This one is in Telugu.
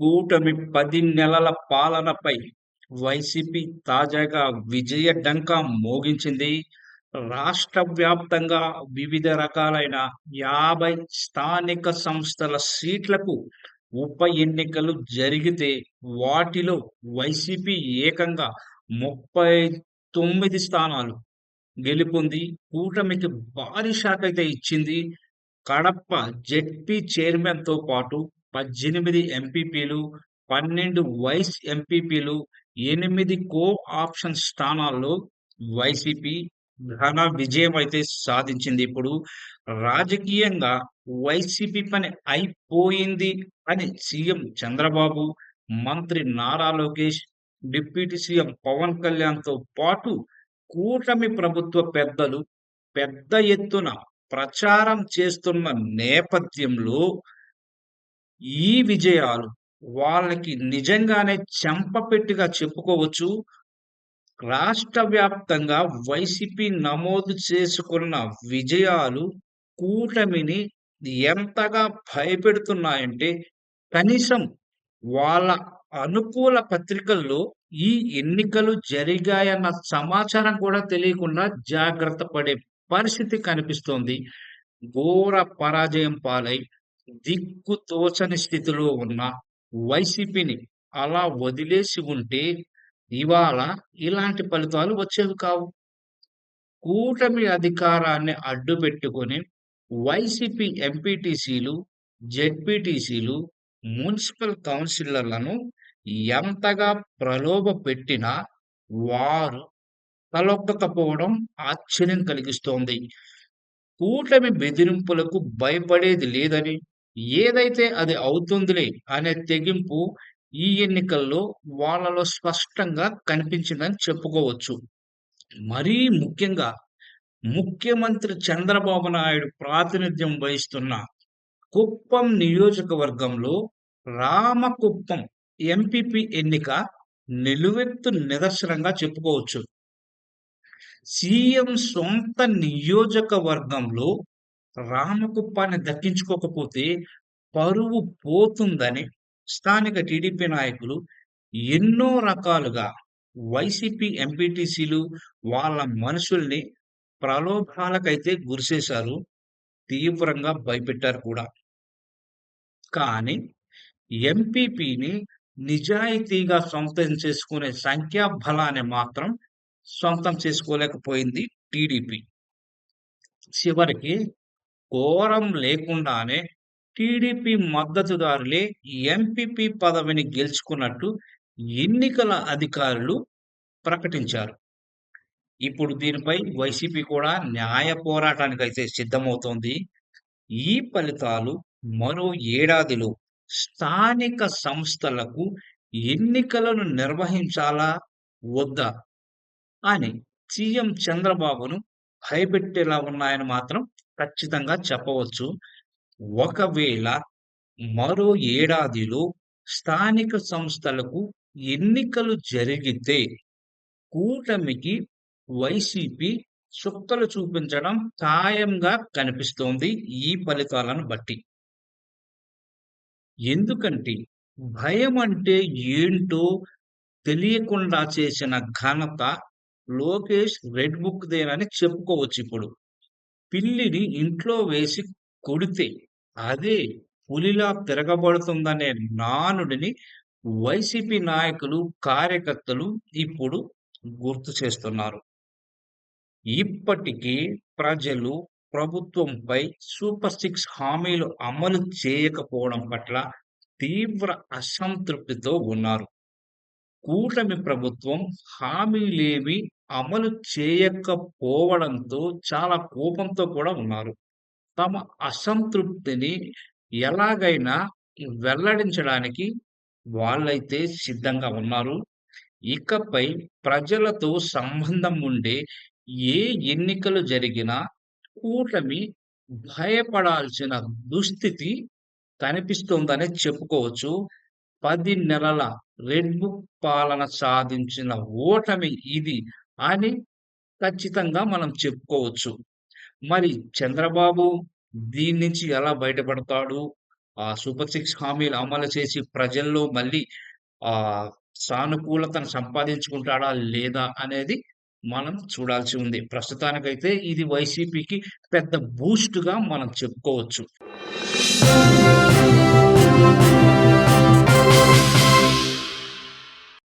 కూటమి పది నెలల పాలనపై వైసీపీ తాజాగా విజయ డంకా మోగించింది. రాష్ట్ర వ్యాప్తంగా వివిధ రకాలైన యాభై స్థానిక సంస్థల సీట్లకు ఉప ఎన్నికలు జరిగితే వాటిలో వైసీపీ ఏకంగా ముప్పై తొమ్మిది స్థానాలు గెలుపొంది. కూటమికి భారీ షాక్ అయితే ఇచ్చింది. కడప జెడ్పీ చైర్మన్తో పాటు పద్దెనిమిది ఎంపీపీలు పన్నెండు వైస్ ఎంపీపీలు ఎనిమిది కో ఆప్షన్ స్థానాల్లో వైసీపీ ఘన విజయం అయితే సాధించింది. ఇప్పుడు రాజకీయంగా వైసీపీ పని అయిపోయింది అని సీఎం చంద్రబాబు మంత్రి నారా లోకేష్ డిప్యూటీ సీఎం పవన్ కళ్యాణ్తో పాటు కూటమి ప్రభుత్వ పెద్దలు పెద్ద ఎత్తున ప్రచారం చేస్తున్న నేపథ్యంలో ఈ విజయాలు వాళ్ళకి నిజంగానే చెంపపెట్టిగా చెప్పుకోవచ్చు. రాష్ట్ర వ్యాప్తంగా వైసీపీ నమోదు చేసుకున్న విజయాలు కూటమిని ఎంతగా భయపెడుతున్నాయంటే కనీసం వాళ్ళ అనుకూల పత్రికల్లో ఈ ఎన్నికలు జరిగాయన్న సమాచారం కూడా తెలియకుండా జాగ్రత్త పడే పరిస్థితి కనిపిస్తోంది. ఘోర పరాజయం పాలై దిక్కు తోచని స్థితిలో ఉన్న వైసీపీని అలా వదిలేసి ఉంటే ఇవాళ ఇలాంటి ఫలితాలు వచ్చేవి కావు. కూటమి అధికారాన్ని అడ్డు పెట్టుకొని వైసీపీ ఎంపీటీసీలు జెడ్పీటీసీలు మున్సిపల్ కౌన్సిలర్లను ఎంతగా ప్రలోభ పెట్టినా వారు తలొక్కకపోవడం ఆశ్చర్యం కలిగిస్తోంది. కూటమి బెదిరింపులకు భయపడేది లేదని ఏదైతే అది అవుతుందిలే అనే తెగింపు ఈ ఎన్నికల్లో వాళ్ళలో స్పష్టంగా కనిపించిందని చెప్పుకోవచ్చు. మరీ ముఖ్యంగా ముఖ్యమంత్రి చంద్రబాబు నాయుడు ప్రాతినిధ్యం వహిస్తున్న కుప్పం నియోజకవర్గంలో రామకుప్పం ఎంపీపీ ఎన్నిక నిలువెత్తు నిదర్శనంగా చెప్పుకోవచ్చు. సీఎం సొంత నియోజకవర్గంలో రామకుప్పాన్ని దక్కించుకోకపోతే పరువు పోతుందని స్థానిక టీడీపీ నాయకులు ఎన్నో రకాలుగా వైసీపీ ఎంపీటీసీలు వాళ్ళ మనుషుల్ని ప్రలోభాలకైతే గురిసేశారు తీవ్రంగా భయపెట్టారు కూడా. కానీ ఎంపీపీని నిజాయితీగా సొంతం చేసుకునే సంఖ్యా బలాన్ని మాత్రం సొంతం చేసుకోలేకపోయింది టీడీపీ. చివరికి ఘోరం లేకుండానే టీడీపీ మద్దతుదారులే ఎంపీపీ పదవిని గెలుచుకున్నట్టు ఎన్నికల అధికారులు ప్రకటించారు. ఇప్పుడు దీనిపై వైసీపీ కూడా న్యాయ పోరాటానికి అయితే సిద్ధమవుతోంది. ఈ ఫలితాలు మరో ఏడాదిలో స్థానిక సంస్థలకు ఎన్నికలను నిర్వహించాలా వద్దా అని సీఎం చంద్రబాబును భయపెట్టేలా ఉన్నాయని మాత్రం ఖచ్చితంగా చెప్పవచ్చు. ఒకవేళ మరో ఏడాదిలో స్థానిక సంస్థలకు ఎన్నికలు జరిగితే కూటమికి వైసీపీ చుక్కలు చూపించడం ఖాయంగా కనిపిస్తోంది ఈ ఫలితాలను బట్టి. ఎందుకంటే భయం అంటే ఏంటో తెలియకుండా చేసిన ఘనత లోకేష్ రెడ్ బుక్ దేనని చెప్పుకోవచ్చు ఇప్పుడు. పిల్లిని ఇంట్లో వేసి కొడితే అదే పులిలా తిరగబడుతుందనే నానుడిని వైసీపీ నాయకులు కార్యకర్తలు ఇప్పుడు గుర్తు చేస్తున్నారు. ఇప్పటికీ ప్రజలు ప్రభుత్వంపై సూపర్ సిక్స్ హామీలు అమలు చేయకపోవడం పట్ల తీవ్ర అసంతృప్తితో ఉన్నారు. కూటమి ప్రభుత్వం హామీలేవి అమలు చేయకపోవడంతో చాలా కోపంతో కూడా ఉన్నారు. తమ అసంతృప్తిని ఎలాగైనా వెల్లడించడానికి వాళ్ళైతే సిద్ధంగా ఉన్నారు. ఇకపై ప్రజలతో సంబంధం ఉండే ఏ ఎన్నికలు జరిగినా కూటమి భయపడాల్సిన దుస్థితి కనిపిస్తోందనే చెప్పుకోవచ్చు. పది నెలల రెడ్ బుక్ పాలన సాధించిన ఓటమి ఇది అని ఖచ్చితంగా మనం చెప్పుకోవచ్చు మరి చంద్రబాబు దీని నుంచి ఎలా బయటపడతాడు ఆ సూపర్ సిక్స్ హామీలు అమలు చేసి ప్రజల్లో మళ్ళీ ఆ సానుకూలతను సంపాదించుకుంటాడా? లేదా? అనేది మనం చూడాల్సి ఉంది. ప్రస్తుతానికైతే ఇది వైసీపీకి పెద్ద బూస్ట్‌గా మనం చెప్పుకోవచ్చు.